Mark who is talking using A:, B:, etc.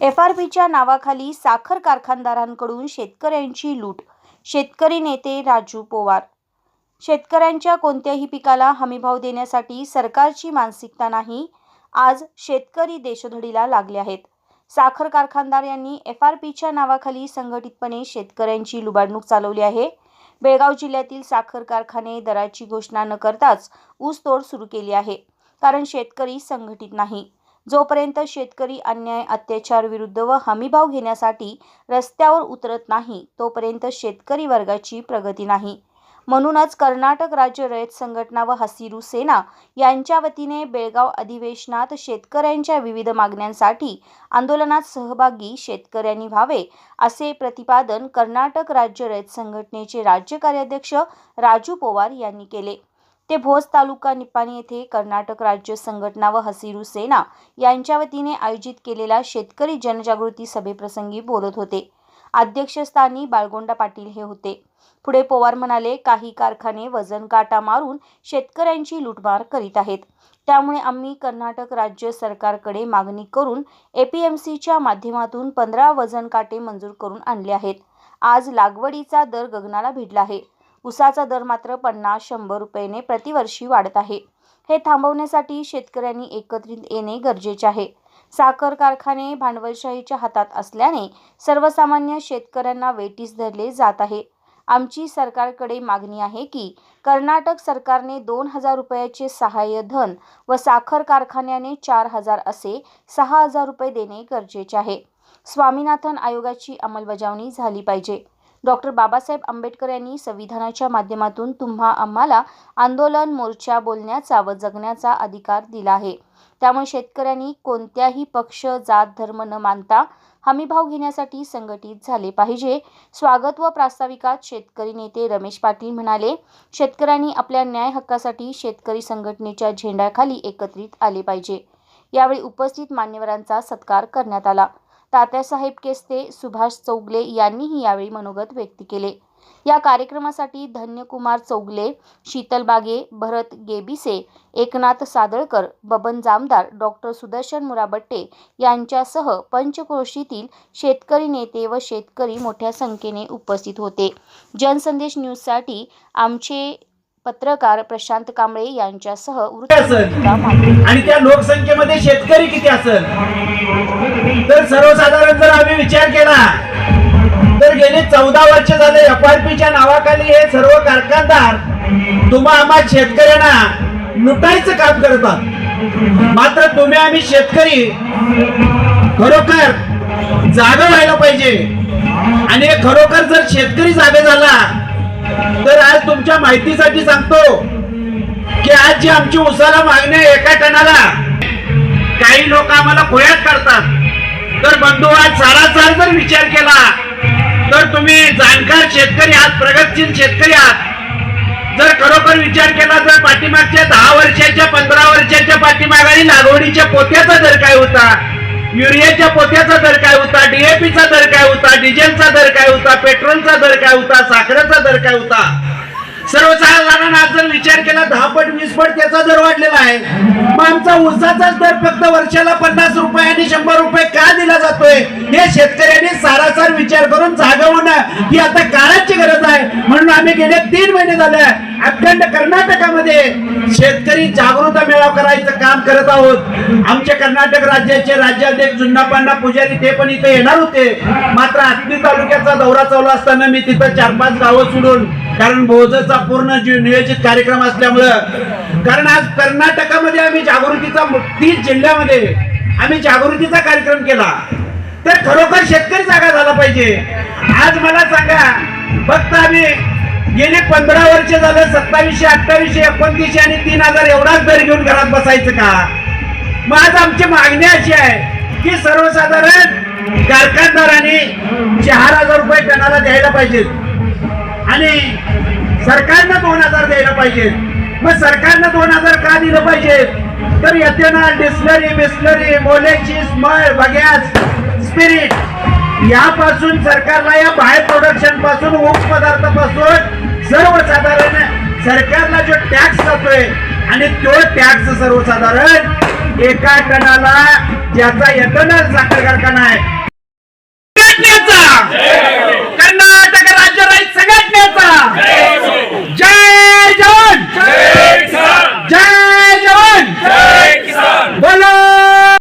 A: F R पीच्या नावाखाली साखर कारखानदारांकडून शेतकऱ्यांची लूट. शेतकरी नेते राजू पोवार. शेतकऱ्यांच्या कोणत्याही पिकाला हमीभाव देण्यासाठी सरकारची मानसिकता नाही आज शेतकरी देशोधडीला लागले आहेत. साखर कारखानदार यांनी एफ आर पीच्या नावाखाली संघटितपणे शेतकऱ्यांची लुबाडणूक चालवली आहे. बेळगाव जिल्ह्यातील साखर कारखाने दराची घोषणा न करताच ऊसतोड सुरू केली आहे कारण शेतकरी संघटित नाही. जोपर्यंत शेतकरी अन्याय अत्याचार विरुद्ध व हमीभाव घेण्यासाठी रस्त्यावर उतरत नाही तोपर्यंत शेतकरी वर्गाची प्रगती नाही. म्हणूनच कर्नाटक राज्य रयत संघटना व हसिरू सेना यांच्या वतीने बेळगाव अधिवेशनात शेतकऱ्यांच्या विविध मागण्यांसाठी आंदोलनात सहभागी शेतकऱ्यांनी व्हावे असे प्रतिपादन कर्नाटक राज्य रयत संघटनेचे राज्य कार्याध्यक्ष राजू पोवार यांनी केले. ते भोज तालुका निपाणी येथे कर्नाटक राज्य संघटना व हसिरू सेना यांच्या वतीने आयोजित केलेल्या शेतकरी जनजागृती सभेप्रसंगी बोलत होते. अध्यक्षस्थानी बाळगोंडा पाटील हे होते. पुढे पवार म्हणाले काही कारखाने वजन काटा मारून शेतकऱ्यांची लुटमार करीत आहेत. त्यामुळे आम्ही कर्नाटक राज्य सरकारकडे मागणी करून एपीएमसीच्या माध्यमातून पंधरा वजन काटे मंजूर करून आणले आहेत. आज लागवडीचा दर गगनाला भिडला आहे. उसाचा दर मात्र पन्नास शंभर रुपयेने प्रतिवर्षी वाढत आहे. हे थांबवण्यासाठी शेतकऱ्यांनी एकत्रित येणे गरजेचे आहे. साखर कारखाने भांडवलशाहीच्या हातात असल्याने सर्वसामान्य शेतकऱ्यांना वेटीस धरले जात आहे. आमची सरकारकडे मागणी आहे की कर्नाटक सरकारने दोन हजार रुपयाचे सहाय्य धन व साखर कारखान्याने चार हजार असे सहा हजार रुपये देणे गरजेचे आहे. स्वामीनाथन आयोगाची अंमलबजावणी झाली पाहिजे. डॉक्टर बाबासाहेब आंबेडकर यांनी संविधानाच्या माध्यमातून तुम्हा आम्हाला आंदोलन मोर्चा बोलण्याचा व जगण्याचा अधिकार दिला आहे. त्यामुळे शेतकऱ्यांनी कोणत्याही पक्ष जात धर्म न मानता हमीभाव घेण्यासाठी संघटित झाले पाहिजे. स्वागत व प्रास्ताविकात शेतकरी नेते रमेश पाटील म्हणाले शेतकऱ्यांनी आपल्या न्याय हक्कासाठी शेतकरी संघटनेच्या झेंड्याखाली एकत्रित आले पाहिजे. यावेळी उपस्थित मान्यवरांचा सत्कार करण्यात आला. तात्यासाहेब केस्ते सुभाष चौगले यांनीही यावेळी मनोगत व्यक्त केले. या कार्यक्रमासाठी धन्यकुमार चौगले शीतल बागे भरत गेबिसे एकनाथ सादळकर बबन जामदार डॉक्टर सुदर्शन मुराबट्टे यांच्यासह पंचक्रोशीतील शेतकरी नेते व शेतकरी मोठ्या संख्येने उपस्थित होते. जनसंदेश न्यूजसाठी आमचे पत्रकार प्रशांत कांबळे यांच्यासह
B: आणि त्या लोकसंख्येमध्ये शेतकरी किती असेल? तर सर्वसाधारण जर आम्ही विचार केला तर गेली चौदा वर्ष झाले एफआरपीच्या नावाखाली हे सर्व कारखानदार तुम्हा आम्हा शेतकऱ्यांना लुटायचं काम करतात मात्र तुम्ही आम्ही शेतकरी खरोखर जागा व्हायला पाहिजे. आणि हे खरोखर जर शेतकरी जागे झाला तर आज तुमच्या माहितीसाठी सांगतो की आज जी आमची उसाला मागणी आहे एका टनाला काही लोक आम्हाला खोयात करतात. तर बंधू आज सारासार जर विचार केला तर तुम्ही जाणकार शेतकरी आहात प्रगतशील शेतकरी आहात. जर खरोखर विचार केला तर पाठीमागच्या दहा वर्षाच्या पंधरा वर्षाच्या पाठीमागाही लागवडीच्या पोत्याचा दर काय होता? युरियाच्या पोत्याचा दर काय होता? डीएपीचा दर काय होता? डिझेलचा दर काय होता? पेट्रोलचा दर काय होता? साखरेचा दर काय होता? सर्वसाधारण आज जर विचार केला दहा पट वीस पट त्याचा दर वाढलेला आहे. मग आमचा ऊसाचाच दर फक्त वर्षाला पन्नास रुपये आणि शंभर रुपये का दिला जातोय? हे शेतकऱ्यांनी सारासार विचार करून जागवणं ही आता काळाची गरज आहे. म्हणून आम्ही गेले तीन महिने झाले. अखंड कर्नाटकामध्ये शेतकरी जागृता मेळावा करायचं काम करत आहोत. आमचे कर्नाटक राज्याचे राज्याध्यक्ष जुन्नापांना पुजारी ते पण इथे येणार होते. मात्र आत्मी तालुक्याचा दौरा चालू असताना मी तिथं चार पाच गावं सोडून कारण भोजचा पूर्ण जीव नियोजित कार्यक्रम असल्यामुळं कारण आज कर्नाटकामध्ये आम्ही जागृतीचा तीस जिल्ह्यामध्ये आम्ही जागृतीचा कार्यक्रम केला. तर खरोखर शेतकरी जागा झाला पाहिजे. आज मला सांगा फक्त आम्ही गेले पंधरा वर्ष झालं सत्तावीसशे अठ्ठावीसशे एकोणतीसशे आणि तीन हजार एवढाच दर घेऊन घरात बसायचं का? मग आज आमची मागणी अशी आहे की सर्वसाधारण कारखानदाराने चार हजार रुपये टनाला द्यायला पाहिजेत आणि सरकारनं दोन हजार द्यायला पाहिजे. मग सरकारनं दोन हजार का दिलं पाहिजे? तर येते ना डिस्लरी बिस्लरी मोलेची स्मळ बगॅस स्पिरिट यापासून सरकारला या बाहेर प्रोडक्शनपासून ऊस पदार्थापासून सर्वसाधारण सरकारला जो टॅक्स जातोय आणि तो टॅक्स सर्वसाधारण एका टनाला ज्याचा यतन साखर कारखाना आहे.